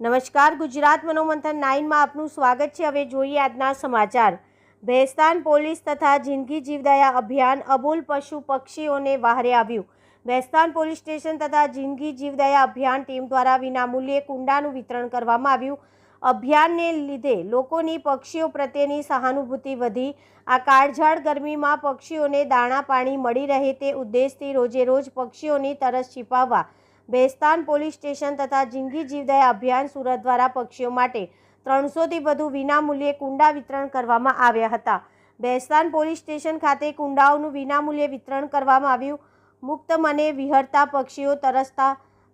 નમસ્કાર, ગુજરાત મનોમંથન નાઇનમાં આપનું સ્વાગત છે. હવે જોઈએ આજના સમાચાર. ભેસ્તાન પોલીસ તથા જિંદગી જીવદયા અભિયાન અબુલ પશુ પક્ષીઓને વહારે આવ્યું. ભેસ્તાન પોલીસ સ્ટેશન તથા જિંદગી જીવદયા અભિયાન ટીમ દ્વારા વિનામૂલ્યે કુંડાનું વિતરણ કરવામાં આવ્યું. અભિયાનને લીધે લોકોની પક્ષીઓ પ્રત્યેની સહાનુભૂતિ વધી. આ કાળઝાળ ગરમીમાં પક્ષીઓને દાણા પાણી મળી રહે તે ઉદ્દેશથી રોજે રોજ પક્ષીઓની તરસ छिપાવવા બેસ્તાન પોલીસ સ્ટેશન તથા જિંદગી જીવદયા અભિયાન સુરત દ્વારા પક્ષીઓ માટે ત્રણસોથી વધુ વિનામૂલ્યે કુંડા વિતરણ કરવામાં આવ્યા હતા. બેસ્તાન પોલીસ સ્ટેશન ખાતે કુંડાઓનું વિનામૂલ્યે વિતરણ કરવામાં આવ્યું. મુક્ત મને વિહરતા પક્ષીઓ તરસતા,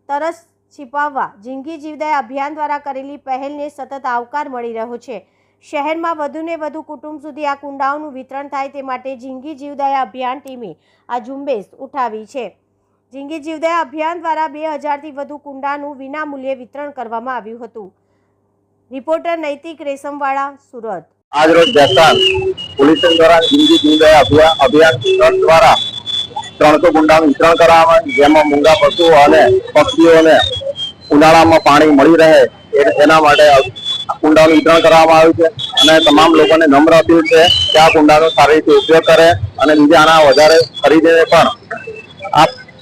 તરસ છીપાવવા, જિંદગી જીવદયા અભિયાન દ્વારા કરેલી પહેલને સતત આવકાર મળી રહ્યો છે. શહેરમાં વધુને વધુ કુટુંબ સુધી આ કુંડાઓનું વિતરણ થાય તે માટે જિંદગી જીવદયા અભિયાન ટીમે આ ઝુંબેશ ઉઠાવી છે. જિંદગી જીવદયા અભિયાન દ્વારા બે હજારથી વધુ કુંડાનું વિનામૂલ્યે વિતરણ કરવામાં આવ્યું હતું. રિપોર્ટર નૈતિક રેશમવાળા, સુરત. આજરોજ બેસ્તાન પોલીસ દ્વારા જિંદગી જીવદયા અભિયાન અભિયાન દ્વારા ત્રણસો કુંડાનું વિતરણ કરવામાં જેમાં મૂંગા પશુઓ અને પક્ષીઓને ઉનાળામાં પાણી મળી રહે એના માટે કુંડાનું વિતરણ કરવામાં આવ્યું છે. અને તમામ લોકોને નમ્ર અપીલ છે કે આ કુંડાનો સારી રીતે ઉપયોગ કરે અને બીજા આના વધારે ખરીદીને પણ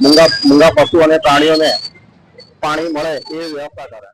મૂંગા મૂંગા પશુ અને પ્રાણીઓને પાણી મળે એ વ્યવસ્થા કરે.